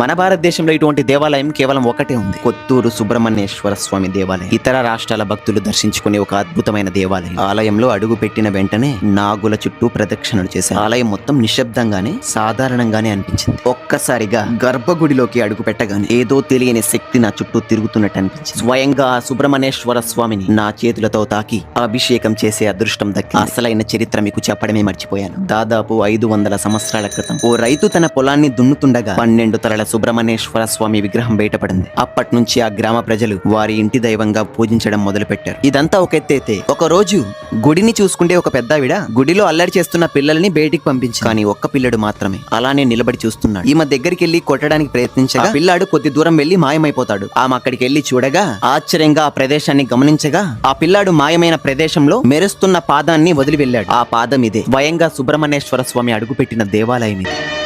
మన భారతదేశంలో ఇటువంటి దేవాలయం కేవలం ఒకటే ఉంది. కొత్తూరు సుబ్రహ్మణ్యేశ్వర స్వామి దేవాలయం. ఇతర రాష్ట్రాల భక్తులు దర్శించుకునే ఒక అద్భుతమైన దేవాలయం. ఆలయంలో అడుగు పెట్టిన వెంటనే నాగుల చుట్టూ ప్రదక్షిణలు చేశారు. ఆలయం మొత్తం నిశ్శబ్దంగానే సాధారణంగానే అనిపించింది. ఒక్కసారిగా గర్భగుడిలోకి అడుగు పెట్టగానే ఏదో తెలియని శక్తి నా చుట్టూ తిరుగుతున్నట్టు అనిపించింది. స్వయంగా ఆ సుబ్రహ్మణ్యేశ్వర స్వామిని నా చేతులతో తాకి అభిషేకం చేసే అదృష్టం దక్కి అసలైన చరిత్ర మీకు చెప్పడమే మర్చిపోయాను. దాదాపు ఐదు వందల సంవత్సరాల క్రితం ఓ రైతు తన పొలాన్ని దున్నుతుండగా పన్నెండు తరల సుబ్రహ్మణ్యేశ్వర స్వామి విగ్రహం బయటపడింది. అప్పటి నుంచి ఆ గ్రామ ప్రజలు వారి ఇంటి దైవంగా పూజించడం మొదలుపెట్టారు. ఇదంతా ఒక ఎత్తైతే ఒక రోజు గుడిని చూసుకుంటే ఒక పెద్దావిడ గుడిలో అల్లరి చేస్తున్న పిల్లల్ని బయటికి పంపించి కానీ ఒక్క పిల్లడు మాత్రమే. అలానే నిలబడి చూస్తున్నాడు. ఈమె దగ్గరికి వెళ్ళి కొట్టడానికి ప్రయత్నించగా పిల్లాడు కొద్ది దూరం వెళ్ళి మాయమైపోతాడు. ఆమె అక్కడికి వెళ్ళి చూడగా ఆశ్చర్యంగా ఆ ప్రదేశాన్ని గమనించగా ఆ పిల్లాడు మాయమైన ప్రదేశంలో మెరుస్తున్న పాదాన్ని వదిలి వెళ్ళాడు. ఆ పాదం ఇదే. స్వయంగా సుబ్రహ్మణ్యేశ్వర స్వామి అడుగుపెట్టిన దేవాలయం ఇది.